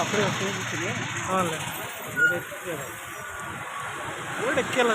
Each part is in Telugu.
அப்படியே வச்சுருக்கீங்க வீடு கீழே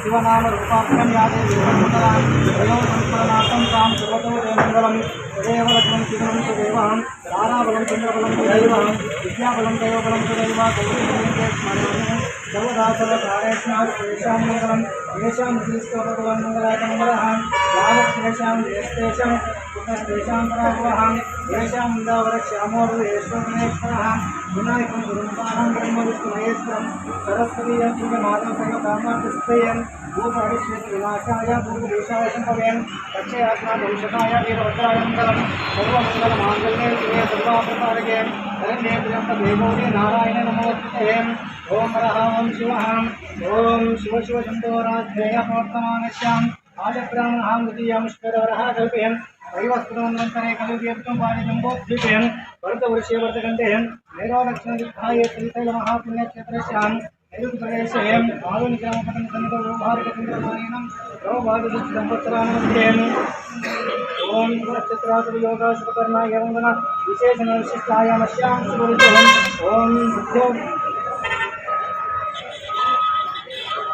శివనామ రూపాత్మం యాదే సంస్మరణార్థం తాం సర్వతో మంగళం తదేవ లగ్నం శివనం తారాబలం చంద్రబలం తదైవ విద్యాబలం దైవబలం తదైవ గౌరీ స్మరణం సర్వదా సర్వకారేష్ణాం తేషాం మంగళం తేషాం శ్రీస్తోభగవన్ మంగళాయ మంగళః యావత్తేషాం దేశేషం పునస్తేషాం తేషాం ఇందావర శ్యామోరు ఈశ్వరేశ్వరः వినాయకం గురుంపానం బ్రహ్మ విష్ణు మహేశ్వరం సరస్వతీయం మాధవ కామార్థస్తయం भूतमणिश्रेष्ठविनाशाय भूतदेशायशुभवेन रक्षयात्मा नारायण नमोस्तुते ॐ हरः ॐ शिवः ॐ शिव शिव शम्भो राजधेयः प्रवर्तमानस्याम् आजप्राणः द्वितीयांश्वरवरः कल्पयन् दैवस्तुमन्वन्तरे खलु दीप्तं पाणिजम्बोद्दीपयन् भरतवृषे పాదిజంబోద్ధిపయన్ భరతవృష్య వర్ధకంటే మేరోదక్షిణదిగ్ధాయే శ్రీశైల మహాపుణ్యక్షేత్రస్యాం ఓం నక్షత్రాసుయోగా విశేషణ ఓం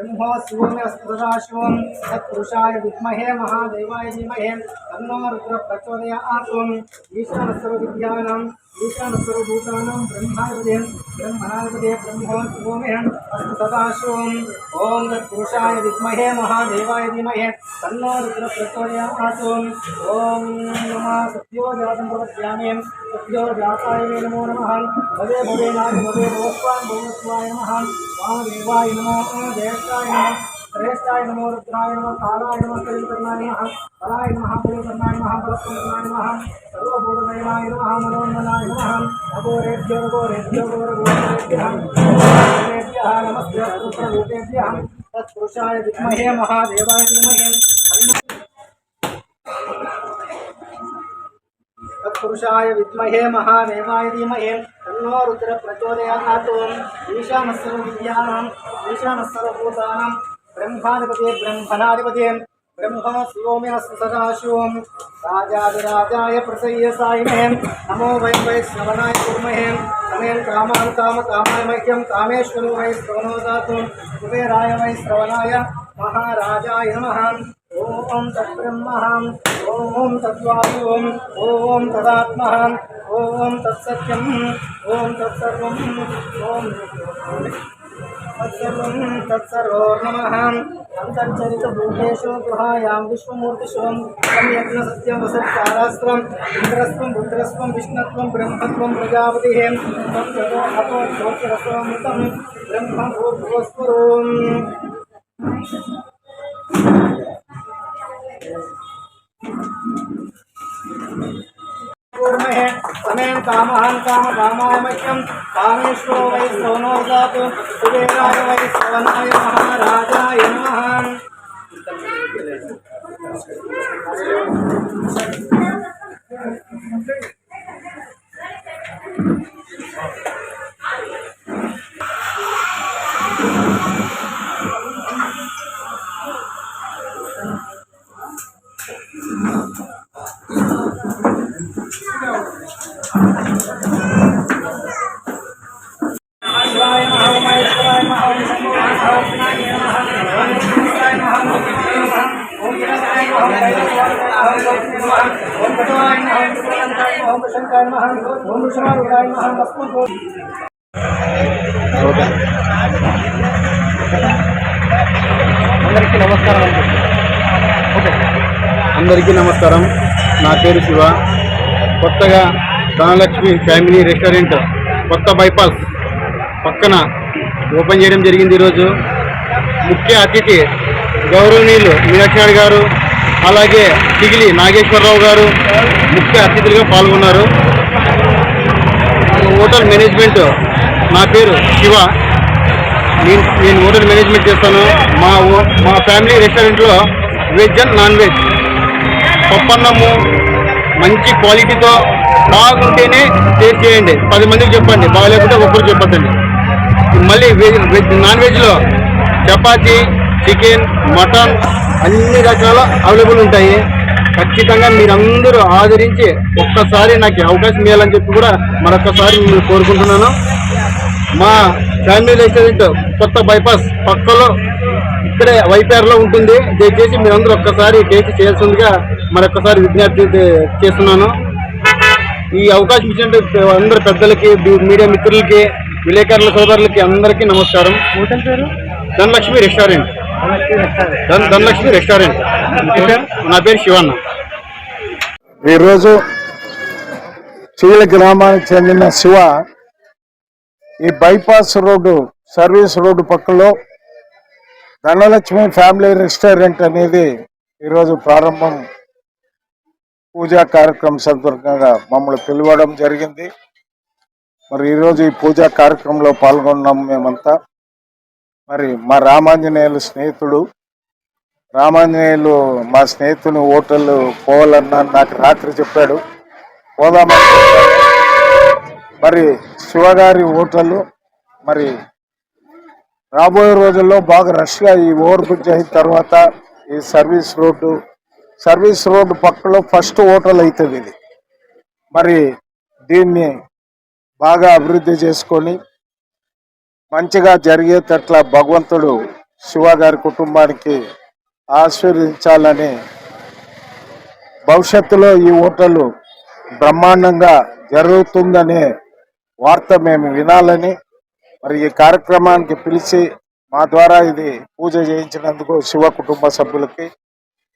ब्रह्मोत्सवं सदाशिवं सत्पुरुषाय विद्महे, महादेवाय धीमहे। तन्नो रुद्र प्रचोदयात्वम् ईशानस्वविद्यानाम् ईशानस्वरूभूतानां ब्रह्मागतिं ब्रह्म ब्रह्मोत्सवोमेहम् अस्तु सदाशिवम्। ओं तत्पुरुषाय विद्महे, महादेवाय धीमहे। तन्नो रुद्र ओं नम। नमः सत्योजातं प्रवद्यामि सत्योजाताय नमो नमः। भवे भवे नाय भवे भवस्वान् भवस्वाय नमः। वामदेवाय नमो ज्येष्ठाय नमः, श्रेष्ठाय नमो रुद्राय नमः, कालाय नमः कलिकर्णाय नमः बलाय नमः बलिकर्णाय नमः बलकर्णाय नमः, सर्वभूतदयनाय नमः मनोन्मनाय नमः, अघोरेभ्यो घोरेभ्यो घोरघोरेभ्यः घोरेभ्यः नमस्ते पुत्रभूतेभ्यः तत्पुरुषाय विद्महे, महादेवाय धीमहि तत्पुरुषाय विद्महे, महादेवाय धीमहि तन्नो रुद्र ईशानः सर्वभूतानां ब्रह्माधिपते ब्रह्मणाधिपते ब्रह्म शिवोम्यस्तु सदाशिवम्। राजाधिराजाय प्रसय्यसायिमहे नमो वै वैश्रवणाय कुर्महे। कामान् काम कामाय मह्यं, कामेश्वरो वै श्रवणो दातुं कुबेराय वै श्रवणाय महाराजाय नमः। ॐ तद्ब्रह्मः ॐ तद्वायुः ॐ तदात्मः। ॐ तत्सत्यम् ॐ तत्सर्वम् ॐ तत्सर्वं तत्सर्वोर्नमः। अन्तर्चरितभूतेषु गुहायां विश्वमूर्तिषु सम्यग्न सत्यं वसत्कारास्त्रम् इन्द्रस्त्वं, रुद्रस्त्वं, विष्णुत्वं, ब्रह्मत्वं प्रजापतिः। कूर्महे समेन कामहन काम कामाय मह्यम कामेश्वरो वै सोनो जातु। कुबेराय वै सवनाय महाराजाय नमः। అందరికీ నమస్కారం అందరికీ నమస్కారం. నా పేరు శివ. కొత్తగా ధనలక్ష్మి ఫ్యామిలీ రెస్టారెంట్ కొత్త బైపాస్ పక్కన ఓపెన్ చేయడం జరిగింది ఈరోజు. ముఖ్య అతిథి గౌరవనీయులు మీనాక్షి గారు అలాగే తిగిలి నాగేశ్వరరావు గారు ముఖ్య అతిథులుగా పాల్గొన్నారు. హోటల్ మేనేజ్మెంట్ నా పేరు శివ. నేను నేను హోటల్ మేనేజ్మెంట్ చేస్తాను. మా మా ఫ్యామిలీ రెస్టారెంట్లో వెజ్ అండ్ నాన్ వెజ్. పప్పన్నము మంచి క్వాలిటీతో బాగుంటేనే టేస్ట్ చేయండి. పది మందికి చెప్పండి. బాగాలేకుంటే ఒక్కరు చెప్పండి మళ్ళీ వెజ్ వెజ్ నాన్ వెజ్లో చపాతీ చికెన్ మటన్ అన్ని రకాల అవైలబుల్ ఉంటాయి. ఖచ్చితంగా మీరందరూ ఆదరించి ఒక్కసారి నాకు అవకాశం ఇవ్వాలని చెప్పి కూడా మరొకసారి మిమ్మల్ని కోరుకుంటున్నాను. మా ఫ్యామిలీ రెస్టారెంట్ కొత్త బైపాస్ పక్కలో ఇక్కడే వైపేరలో ఉంటుంది. దయచేసి మీరందరూ ఒక్కసారి టేస్ట్ చేయాల్సిందిగా మరొకసారి విజ్ఞప్తి చేస్తున్నాను. ఈ అవకాశం ఇచ్చినట్టు అందరు పెద్దలకి మీడియా మిత్రులకి విలేకరుల సోదరులకి అందరికీ నమస్కారం. హోటల్ పేరు? ధనలక్ష్మి రెస్టారెంట్. ధన్ ధనలక్ష్మి రెస్టారెంట్. నా పేరు శివన్న. ఈరోజు చీల గ్రామానికి చెందిన శివ ఈ బైపాస్ రోడ్డు సర్వీస్ రోడ్డు పక్కలో ధనలక్ష్మి ఫ్యామిలీ రెస్టారెంట్ అనేది ఈరోజు ప్రారంభం పూజా కార్యక్రమం సందర్భంగా మమ్మల్ని పిలవడం జరిగింది. మరి ఈరోజు ఈ పూజా కార్యక్రమంలో పాల్గొన్నాం మేమంతా. మరి మా రామాంజనేయులు స్నేహితుడు రామాంజనేయులు మా స్నేహితుని హోటల్ పోవాలన్నా నాకు రాత్రి చెప్పాడు. పోదామని మరి శివగారి హోటల్ మరి రాబోయే రోజుల్లో బాగా రష్గా ఈ ఓవర్ బ్రిడ్జ్ అయిన తర్వాత ఈ సర్వీస్ రోడ్డు సర్వీస్ రోడ్డు పక్కలో ఫస్ట్ హోటల్ అవుతుంది ఇది మరి దీన్ని బాగా అభివృద్ధి చేసుకొని మంచిగా జరిగేటట్ల భగవంతుడు శివ గారి కుటుంబానికి ఆశీర్వదించాలని భవిష్యత్తులో ఈ హోటల్ బ్రహ్మాండంగా జరుగుతుందనే వార్త మేము వినాలని మరి ఈ కార్యక్రమానికి పిలిచి మా ద్వారా ఇది పూజ చేయించినందుకు శివ కుటుంబ సభ్యులకి